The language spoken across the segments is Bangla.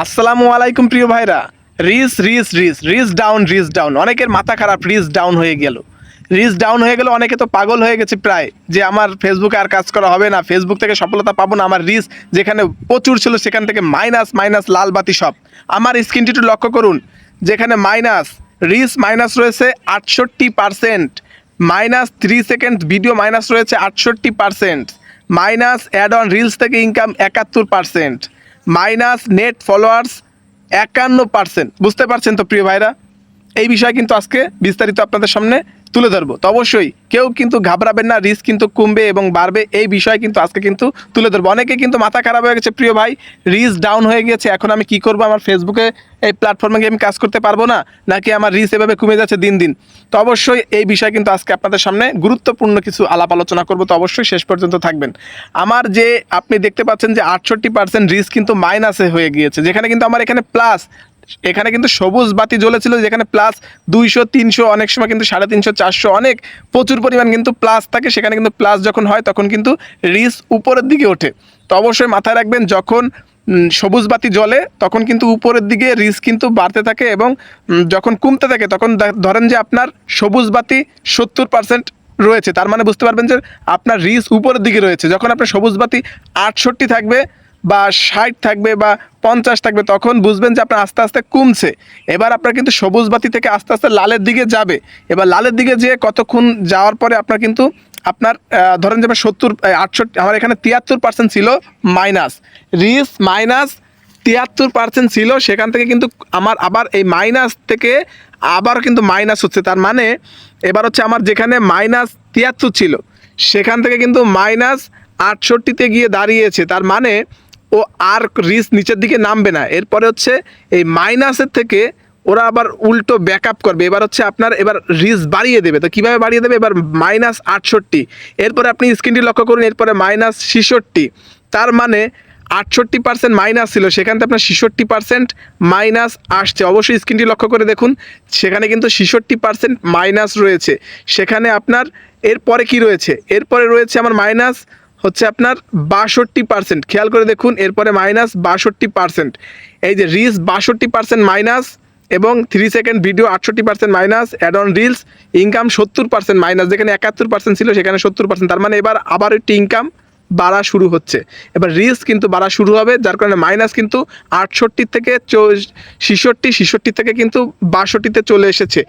আসসালামু আলাইকুম প্রিয় ভাইরা। Reach reach reach reach down reach down. অনেকের মাথা খারাপ, রিস ডাউন হয়ে গেল। রিস ডাউন হয়ে গেল, অনেকে তো পাগল হয়ে গেছে প্রায় যে আমার ফেসবুকে আর কাজ করা হবে না। ফেসবুক থেকে সফলতা পাবো না, আমার রিস যেখানে প্রচুর ছিল সেখান থেকে মাইনাস মাইনাস লাল বাতি সব। আমার স্ক্রিনটি একটু লক্ষ্য করুন, যেখানে মাইনাস রিস মাইনাস রয়েছে আটষট্টি percent minus three second video minus রয়েছে আটষট্টি percent minus ad on reels থেকে ইনকাম একাত্তর পারসেন্ট মাইনাস নেট ফলোয়ার্স একান্ন পার্সেন্ট। বুঝতে পারছেন তো প্রিয় ভাইরা? এই বিষয়ে কিন্তু আজকে বিস্তারিত আপনাদের সামনে তুলে ধরবো। তো অবশ্যই কেউ কিন্তু ঘাবড়াবেন না রিস্ক কিন্তু কমবে এবং বাড়বে, এই বিষয়ে কিন্তু আজকে কিন্তু তুলে ধরবো। অনেকে কিন্তু মাথা খারাপ হয়ে গেছে, প্রিয় ভাই রিস্ক ডাউন হয়ে গেছে এখন আমি কি করব? আমার ফেসবুকে এই প্ল্যাটফর্মে গিয়ে আমি কাজ করতে পারব না, নাকি আমার রিস্ক এভাবে কমে যাচ্ছে দিন দিন? তো অবশ্যই এই বিষয়ে কিন্তু আজকে আপনাদের সামনে গুরুত্বপূর্ণ কিছু আলাপ আলোচনা করব, তো অবশ্যই শেষ পর্যন্ত থাকবেন। আমার যে আপনি দেখতে পাচ্ছেন যে আটষট্টি পার্সেন্ট রিস্ক কিন্তু মাইনাসে হয়ে গিয়েছে, যেখানে কিন্তু আমার এখানে প্লাস এখানে কিন্তু সবুজ বাতি জ্বলেছিল, যেখানে প্লাস দুইশো, তিনশো, অনেক সময় কিন্তু সাড়ে তিনশো, চারশো অনেক প্রচুর পরিমাণ কিন্তু প্লাস থাকে। সেখানে কিন্তু প্লাস যখন হয়, তখন কিন্তু রিস উপরের দিকে ওঠে। তো অবশ্যই মাথায় রাখবেন, যখন সবুজ বাতি জ্বলে, তখন কিন্তু উপরের দিকে রিস কিন্তু বাড়তে থাকে এবং যখন কমতে থাকে, তখন ধরেন যে আপনার সবুজ বাতি সত্তর পার্সেন্ট রয়েছে। তার মানে বুঝতে পারবেন যে আপনার রিস উপরের দিকে রয়েছে। যখন আপনার সবুজ বাতি আটষট্টি থাকবে বা ষাট থাকবে বা পঞ্চাশ থাকবে, তখন বুঝবেন যে আপনার আস্তে আস্তে কমছে। এবার আপনার কিন্তু সবুজ বাতি থেকে আস্তে আস্তে লালের দিকে যাবে। এবার লালের দিকে যেয়ে কতক্ষণ যাওয়ার পরে আপনার কিন্তু আপনার ধরেন যে সত্তর আটষট্টি, আমার এখানে তিয়াত্তর পার্সেন্ট ছিল মাইনাস রিস মাইনাস তিয়াত্তর পার্সেন্ট ছিল, সেখান থেকে কিন্তু আমার আবার এই মাইনাস থেকে আবার কিন্তু মাইনাস হচ্ছে। তার মানে এবার হচ্ছে আমার যেখানে মাইনাস তিয়াত্তর ছিল, সেখান থেকে কিন্তু মাইনাস আটষট্টিতে গিয়ে দাঁড়িয়েছে। তার মানে ও আর রিস নিচের দিকে নামবে না। এরপরে হচ্ছে এই মাইনাসের থেকে ওরা আবার উল্টো ব্যাকআপ করবে। এবার হচ্ছে আপনার এবার রিস বাড়িয়ে দেবে। তো কীভাবে বাড়িয়ে দেবে? এবার মাইনাস আটষট্টি। এরপরে আপনি স্ক্রিনটি লক্ষ্য করুন, এরপরে মাইনাস ছেষট্টি। তার মানে আটষট্টি পার্সেন্ট মাইনাস ছিল। সেখান থেকে আপনার ছেষট্টি পার্সেন্ট মাইনাস আসছে। অবশ্যই স্ক্রিনটি লক্ষ্য করে দেখুন। সেখানে কিন্তু ছেষট্টি পার্সেন্ট মাইনাস রয়েছে। সেখানে আপনার এরপরে কি রয়েছে? এরপরে রয়েছে আমার মাইনাস হচ্ছে আপনার বাষট্টি পার্সেন্ট খেয়াল করে দেখুন, এরপরে মাইনাস বাষট্টি পার্সেন্ট এই যে রিস বাষট্টি পার্সেন্ট মাইনাস এবং থ্রি সেকেন্ড ভিডিও আটষট্টি percent minus ad on reels income সত্তর পার্সেন্ট মাইনাস যেখানে একাত্তর পার্সেন্ট ছিল সেখানে সত্তর পার্সেন্ট তার মানে এবার আবার একটি ইনকাম বাড়া শুরু হচ্ছে। এবার রিস্ক কিন্তু বাড়া শুরু হবে, যার কারণে মাইনাস কিন্তু আটষট্টি থেকে ছিষট্টি ছিষট্টি থেকে কিন্তু বাষট্টিতে চলে এসেছে।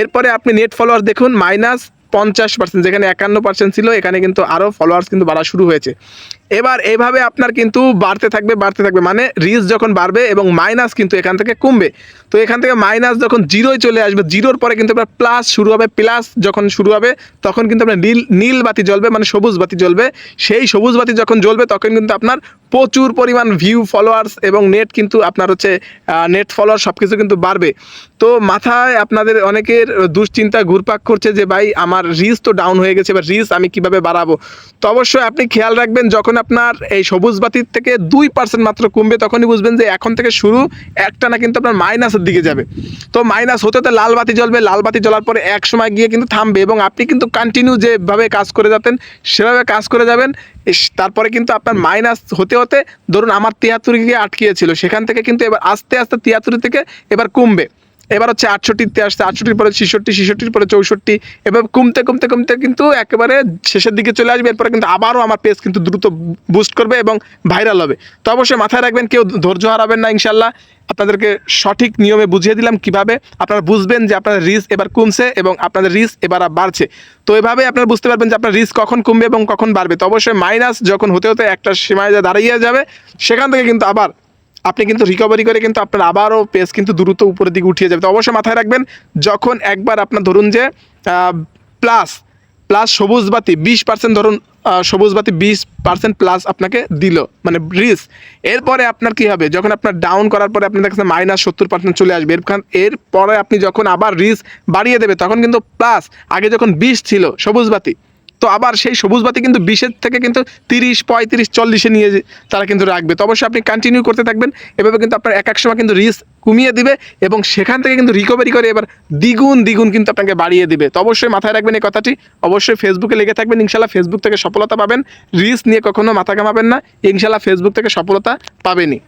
এরপরে আপনি নেট ফলোয়ার দেখুন মাইনাস পঞ্চাশ পার্সেন্ট যেখানে একান্ন পার্সেন্ট ছিল, এখানে কিন্তু আরও ফলোয়ার্স কিন্তু বাড়া শুরু হয়েছে। এবার এইভাবে আপনার কিন্তু বাড়তে থাকবে বাড়তে থাকবে। মানে রিস যখন বাড়বে এবং মাইনাস কিন্তু এখান থেকে কমবে। তো এখান থেকে মাইনাস যখন জিরোয় চলে আসবে জিরোর পরে কিন্তু আপনার প্লাস শুরু হবে। প্লাস যখন শুরু হবে, তখন কিন্তু আপনার নীল নীল বাতি জ্বলবে মানে সবুজ বাতি জ্বলবে। সেই সবুজ বাতি যখন জ্বলবে, তখন কিন্তু আপনার প্রচুর পরিমাণ ভিউ ফলোয়ার্স এবং নেট কিন্তু আপনার হচ্ছে নেট ফলোয়ার সব কিছু কিন্তু বাড়বে। তো মাথায় আপনাদের অনেকের দুশ্চিন্তা ঘুরপাক করছে যে, ভাই, আমার রিস তো ডাউন হয়ে গেছে, এবার রিস আমি কীভাবে বাড়াবো? তো অবশ্যই আপনি খেয়াল রাখবেন, যখন আপনার এই সবুজ বাতির থেকে দুই পার্সেন্ট মাত্র কমবে, তখনই বুঝবেন যে এখন থেকে শুরু একটা না কিন্তু আপনার মাইনাসের দিকে যাবে। তো মাইনাস হতে হতে লাল বাতি জ্বলবে, লাল বাতি জ্বলার পরে এক সময় গিয়ে কিন্তু থামবে এবং আপনি কিন্তু কন্টিনিউ যেভাবে কাজ করে যেতেন সেভাবে কাজ করে যাবেন। তারপরে কিন্তু আপনার মাইনাস হতে হতে, ধরুন আমার তিয়াত্তরে গিয়ে আটকিয়েছিল, সেখান থেকে কিন্তু এবার আস্তে আস্তে তিয়াত্তরি থেকে এবার কমবে। এবার হচ্ছে আটষট্টিতে আসছে, আটষট্টির পরে ছেষট্টি, ছেষট্টির পরে চৌষট্টি, এবার কমতে কমতে কমতে কিন্তু একেবারে শেষের দিকে চলে আসবে, এরপরে কিন্তু আবারও আমার পেজ কিন্তু দ্রুত বুস্ট করবে এবং ভাইরাল হবে। তো অবশ্যই মাথায় রাখবেন, কেউ ধৈর্য হারাবেন না ইনশাল্লাহ আপনাদেরকে সঠিক নিয়মে বুঝিয়ে দিলাম কীভাবে। আপনারা বুঝবেন যে আপনার রিস এবার কমছে এবং আপনাদের রিস এবার বাড়ছে। তো এভাবে আপনারা বুঝতে পারবেন যে আপনার রিস কখন কমবে এবং কখন বাড়বে। তো অবশ্যই মাইনাস যখন হতে হতে একটা সীমায় দাঁড়িয়ে যাবে, সেখান থেকে কিন্তু আবার আপনি কিন্তু রিকভারি করে কিন্তু আপনার আবারও পেস কিন্তু দ্রুত উপরের দিকে উঠিয়ে যাবে। তো অবশ্যই মাথায় রাখবেন, যখন একবার আপনার ধরুন যে প্লাস প্লাস সবুজ বাতি, বিশ পার্সেন্ট ধরুন সবুজ বাতি বিশ পার্সেন্ট প্লাস আপনাকে দিল মানে রিস। এরপরে আপনার কি হবে? যখন আপনার ডাউন করার পরে আপনার কাছে মাইনাস সত্তর পার্সেন্ট চলে আসবে। এরখান এরপরে আপনি যখন আবার রিস বাড়িয়ে দেবে, তখন কিন্তু প্লাস আগে যখন বিশ ছিল সবুজ বাতি তো আবার সেই সবুজ বাতি কিন্তু বিশের থেকে কিন্তু তিরিশ, পঁয়ত্রিশ, চল্লিশে নিয়ে তারা কিন্তু রাখবে। তো অবশ্যই আপনি কন্টিনিউ করতে থাকবেন। এভাবে কিন্তু আপনার এক এক সময় কিন্তু রিস্ক কমিয়ে দিবে এবং সেখান থেকে কিন্তু রিকভারি করে এবার দ্বিগুণ দ্বিগুণ কিন্তু আপনাকে বাড়িয়ে দিবে। তো অবশ্যই মাথায় রাখবেন এই কথাটি। অবশ্যই ফেসবুকে লেগে থাকবেন। ইনশাল্লাহ ফেসবুক থেকে সফলতা পাবেন। রিস্ক নিয়ে কখনো মাথা কামাবেন না। ইনশাল্লাহ ফেসবুক থেকে সফলতা পাবেনই।